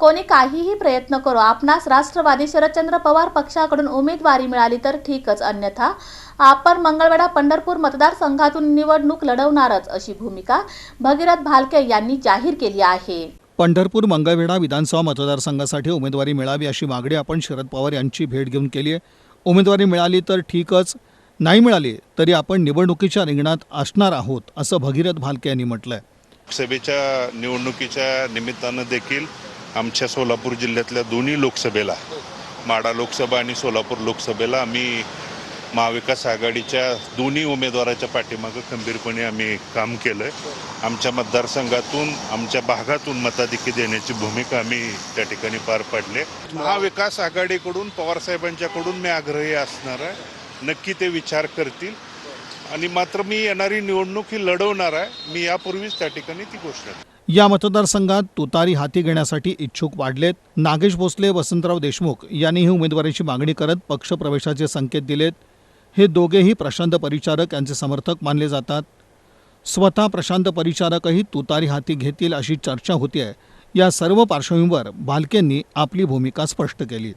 कोणी काहीही प्रयत्न करो आपणास राष्ट्रवादी शरदचंद्र पवार पक्षाकडून उमेदवारी मिळाली तर ठीकच अन्यथा आपण मंगळवेढा पंढरपूर मतदारसंघातून निवडणूक लढवणारच अशी भूमिका भगीरथ भालके यांनी जाहीर केली आहे. पंढरपूर मंगळवेढा विधानसभा मतदारसंघासाठी उमेदवारी मिळावी अशी मागणी आपण शरद पवार यांची भेट घेऊन केली आहे. उमेदवारी मिळाली तर ठीकच नाही मिळाली तरी आपण निवडणुकीच्या रिंगणात असणार आहोत असं भगीरथ भालके यांनी म्हटलं आहे लोकसभेच्या निवडणुकीच्या निमित्तानं देखील आमच्या सोलापूर जिल्ह्यातल्या दोन्ही लोकसभेला माडा लोकसभा आणि सोलापूर लोकसभेला आम्ही महाविकास आघाडीच्या दोन्ही उमेदवाराच्या पाठीमागं खंबीरपणे आम्ही काम केलं आहे आमच्या मतदारसंघातून आमच्या भागातून मताधिकी देण्याची भूमिका आम्ही त्या ठिकाणी पार पाडले. महाविकास आघाडीकडून पवारसाहेबांच्याकडून मी आग्रही असणार आहे. नक्की ते विचार करतील. आणि मात्र मी येणारी निवडणूक ही लढवणार आहे. मी यापूर्वीच त्या ठिकाणी ती घोषणा या मतदारसंघात तुतारी हाती घेण्यासाठी इच्छुक वाढलेत. नागेश भोसले वसंतराव देशमुख यांनीही उमेदवारीची मागणी करत पक्षप्रवेशाचे संकेत दिलेत. हे दोघेही प्रशांत परिचारक यांचे समर्थक मानले जातात. स्वतः प्रशांत परिचारकही तुतारी हाती घेतील अशी चर्चा होती आहे या सर्व पार्श्वभूमीवर भालकेंनी आपली भूमिका स्पष्ट केली.